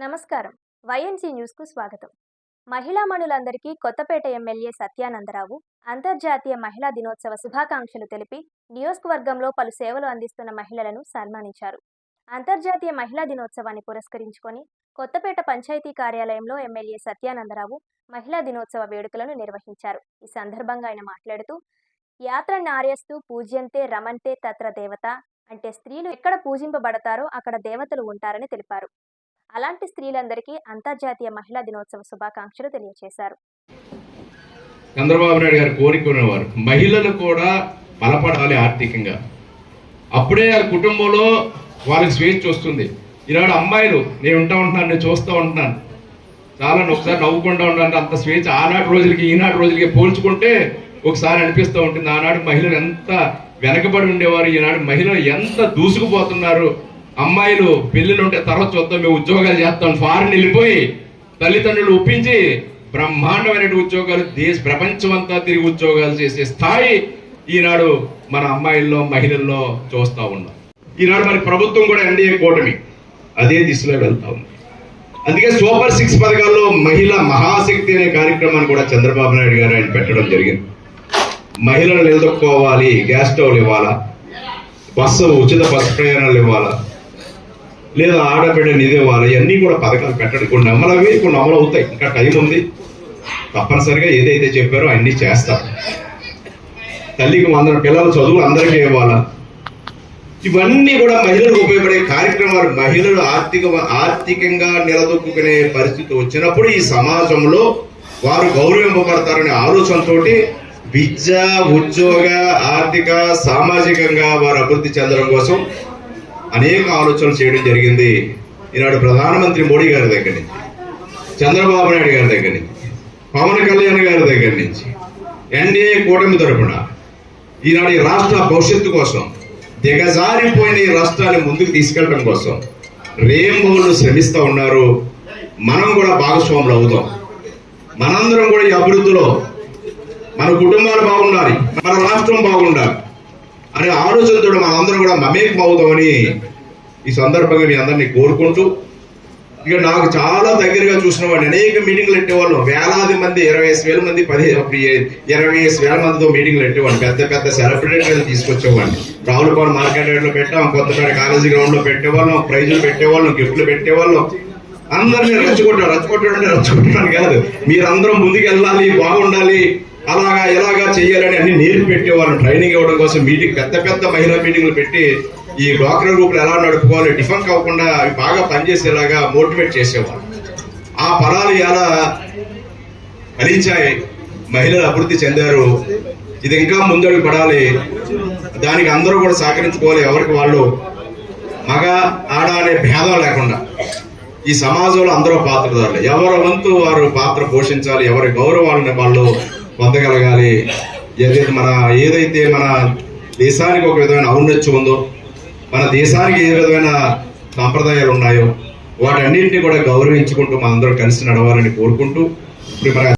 నమస్కారం. వైఎన్సీ న్యూస్కు స్వాగతం. మహిళా మణులందరికీ కొత్తపేట ఎమ్మెల్యే సత్యానందరావు అంతర్జాతీయ మహిళా దినోత్సవ శుభాకాంక్షలు తెలిపి నియోజకవర్గంలో పలు సేవలు అందిస్తున్న మహిళలను సన్మానించారు. అంతర్జాతీయ మహిళా దినోత్సవాన్ని పురస్కరించుకొని కొత్తపేట పంచాయతీ కార్యాలయంలో ఎమ్మెల్యే సత్యానందరావు మహిళా దినోత్సవ వేడుకలను నిర్వహించారు. ఈ సందర్భంగా ఆయన మాట్లాడుతూ యాత్ర నార్యస్తు పూజ్యంతే రమంతే తత్ర దేవత అంటే స్త్రీలు ఎక్కడ పూజింపబడతారో అక్కడ దేవతలు ఉంటారని తెలిపారు. అలాంటి స్త్రీలందరికీ అంతర్జాతీయ మహిళా దినోత్సవ శుభాకాంక్షలు తెలియజేశారు చంద్రబాబు నాయుడు గారు కోరుకునేవారు మహిళలు కూడా బలపడాలి ఆర్థికంగా. అప్పుడే ఆ కుటుంబంలో వాళ్ళకి స్వేచ్ఛ వస్తుంది. ఈనాడు అమ్మాయిలు నేను ఉంటా ఉంటున్నాను నేను చూస్తూ ఉంటున్నాను. చాలా ఒకసారి నవ్వుకుండా ఉంటాను అంత స్వేచ్ఛ. ఆనాటి రోజులకి ఈనాటి రోజులకి పోల్చుకుంటే ఒకసారి అనిపిస్తూ ఉంటుంది ఆనాడు మహిళలు ఎంత వెనకబడి ఉండేవారు ఈనాడు మహిళలు ఎంత దూసుకుపోతున్నారు. అమ్మాయిలు పెళ్ళిళ్ళు ఉంటే తర్వాత చూద్దాం మేము ఉద్యోగాలు చేస్తాం. ఫారెన్ వెళ్ళిపోయి తల్లిదండ్రులు ఒప్పించి బ్రహ్మాండమైన ఉద్యోగాలు దేశ ప్రపంచం అంతా తిరిగి ఉద్యోగాలు చేసే స్థాయి ఈనాడు మన అమ్మాయిల్లో మహిళల్లో చూస్తా ఉన్నాం. ఈనాడు మరి ప్రభుత్వం కూడా ఎన్డీఏ కూటమి అదే దిశలో వెళ్తా ఉంది. అందుకే సూపర్ సిక్స్ పథకాల్లో మహిళ మహాశక్తి అనే కార్యక్రమాన్ని కూడా చంద్రబాబు నాయుడు గారు ఆయన పెట్టడం జరిగింది. మహిళలు నిలదొక్కోవాలి గ్యాస్ స్టవ్లు ఇవ్వాలా? బస్సు ఉచిత బస్సు ప్రయాణాలు ఇవ్వాలా? లేదా ఆడబిడ్డ నిధి ఇవ్వాలి ఇవన్నీ కూడా పథకాలు పెట్టడం కొన్ని అమలవి కొన్ని అమలు అవుతాయి. ఇంకా టైం ఉంది. తప్పనిసరిగా ఏదైతే చెప్పారో అన్ని చేస్తారు తల్లికి వందల పిల్లల చదువు అందరికీ ఇవ్వాలా? ఇవన్నీ కూడా మహిళలకు ఉపయోగపడే కార్యక్రమాలు. మహిళలు ఆర్థిక ఆర్థికంగా నిలదొక్కునే పరిస్థితి వచ్చినప్పుడు ఈ సమాజంలో వారు గౌరవింపబడతారనే ఆలోచనతోటి విద్య ఉద్యోగ ఆర్థిక సామాజికంగా వారు అభివృద్ధి చెందడం కోసం అనేక ఆలోచనలు చేయడం జరిగింది. ఈనాడు ప్రధానమంత్రి మోడీ గారి దగ్గర నుంచి చంద్రబాబు నాయుడు గారి దగ్గర నుంచి పవన్ కళ్యాణ్ గారి దగ్గర నుంచి ఎన్డీఏ కూటమి తరఫున ఈనాడు ఈ రాష్ట్ర భవిష్యత్తు కోసం దిగజారిపోయిన ఈ రాష్ట్రాన్ని ముందుకు తీసుకెళ్ళడం కోసం రేంబోళ్ళు శ్రమిస్తూ ఉన్నారు. మనం కూడా భాగస్వాములు అవుతాం. మనందరం కూడా ఈ అభివృద్ధిలో మన కుటుంబాలు బాగుండాలి మన రాష్ట్రం బాగుండాలి. అనే ఆలోచనతో మనందరం కూడా మమేకం అవుతామని ఈ సందర్భంగా మీ అందరినీ కోరుకుంటూ ఇక నాకు చాలా దగ్గరగా చూసిన వాళ్ళు అనేక మీటింగ్లు పెట్టేవాళ్ళం. వేలాది మంది ఇరవై ఐదు వేల మంది పది అప్పుడు ఇరవై ఐదు వేల మందితో మీటింగ్లు పెట్టేవాడిని. పెద్ద పెద్ద సెలబ్రిటీలు తీసుకొచ్చేవాడిని. రావులపాడు మార్కెట్లో పెట్టాం కొత్తపేట కాలేజీ గ్రౌండ్లో పెట్టేవాళ్ళం ప్రైజులు పెట్టేవాళ్ళం గిఫ్ట్లు పెట్టేవాళ్ళం. అందరినీ రచ్చగొట్టాడు రచ్చగొట్టాడు అంటే రెచ్చగొట్టడం కాదు. మీరందరం ముందుకు వెళ్ళాలి బాగుండాలి. అలాగా ఎలాగా చేయాలని అన్ని నేర్పి పెట్టేవాళ్ళం ట్రైనింగ్ ఇవ్వడం కోసం మీటింగ్ పెద్ద పెద్ద మహిళా మీటింగ్లు పెట్టి ఈ డ్వాక్రా గ్రూపులు ఎలా నడుపుకోవాలి డిఫంక్ అవ్వకుండా అవి బాగా పనిచేసేలాగా మోటివేట్ చేసేవాళ్ళు. ఆ ఫలాలు ఎలా ఫలించాయి మహిళలు అభివృద్ధి చెందారు ఇది ఇంకా ముందడుగు పడాలి దానికి అందరూ కూడా సహకరించుకోవాలి ఎవరికి వాళ్ళు మగ ఆడ అనే భేదం లేకుండా. ఈ సమాజంలో అందరూ పాత్రదారులు. ఎవరి వంతు వారు పాత్ర పోషించాలి ఎవరి గౌరవాలని వాళ్ళు పొందగలగాలి. ఏదైతే మన ఏదైతే మన దేశానికి ఒక విధమైన ఔన్నత్యం ఉందో మన దేశానికి ఏ విధమైన సాంప్రదాయాలు ఉన్నాయో వాటన్నింటినీ కూడా గౌరవించుకుంటూ మనందరం కలిసి నడవాలని కోరుకుంటూ ఇప్పుడు మన